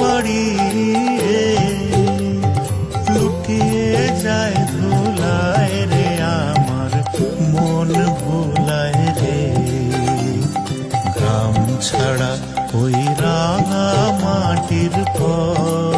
বাড়িয়ে যায় আমার মন রে। গ্রাম ছাড়া ওই রাঙা মাটির পর